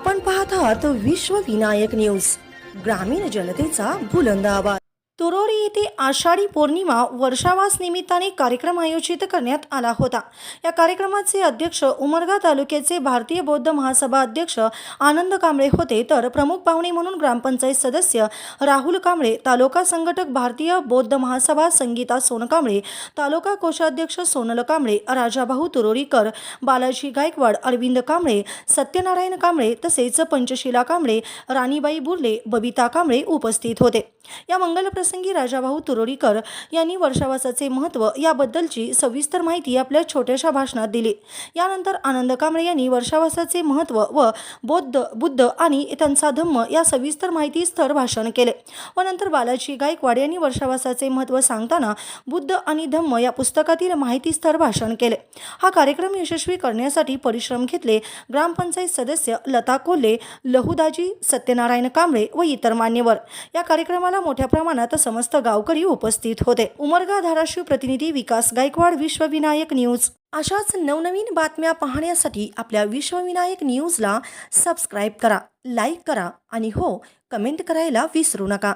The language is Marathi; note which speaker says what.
Speaker 1: आपण पाहत आहात विश्व विनायक न्यूज ग्रामीण जनतेचा बुलंद आवाज. तुरोरी येथे आषाढी पौर्णिमा वर्षावास निमित्ताने कार्यक्रम आयोजित करण्यात आला होता. या कार्यक्रमाचे अध्यक्ष उमरगा तालुक्याचे भारतीय बौद्ध महासभा अध्यक्ष आनंद कांबळे होते. तर प्रमुख पाहुणे म्हणून ग्रामपंचायत सदस्य राहुल कांबळे तालुका संघटक भारतीय बौद्ध महासभा संगीता सोनकांबळे तालुका कोषाध्यक्ष सोनल कांबळे राजाभाऊ तुरोरीकर बालाजी गायकवाड अरविंद कांबळे सत्यनारायण कांबळे तसेच पंचशिला कांबळे राणीबाई बुर्ले बबिता कांबळे उपस्थित होते. या मंगलप्रसंगी राजाभाऊ तुरोरीकर यांनी वर्षावासाचे महत्त्व याबद्दलची सविस्तर माहिती आपल्या छोट्याशा भाषणात दिली. यानंतर आनंद कांबळे यांनी वर्षावासाचे महत्त्व व बौद्ध बुद्ध आणि त्यांचा धम्म या सविस्तर माहितीस्तर भाषण केले. व नंतर बालाजी गायकवाड यांनी वर्षावासाचे महत्त्व सांगताना बुद्ध आणि धम्म या पुस्तकातील माहितीस्तर भाषण केले. हा कार्यक्रम यशस्वी करण्यासाठी परिश्रम घेतले ग्रामपंचायत सदस्य लता कोल्हे लहुदाजी सत्यनारायण कांबळे व इतर मान्यवर. या कार्यक्रमाला मोठ्या प्रमाणात समस्त गावकरी उपस्थित होते. उमरगा धाराशिव प्रतिनिधी विकास गायकवाड विश्वविनायक न्यूज. अशाच नवनवीन बातम्या पाहण्यासाठी आपल्या विश्वविनायक न्यूजला सबस्क्राईब करा लाईक करा आणि हो कमेंट करायला विसरू नका.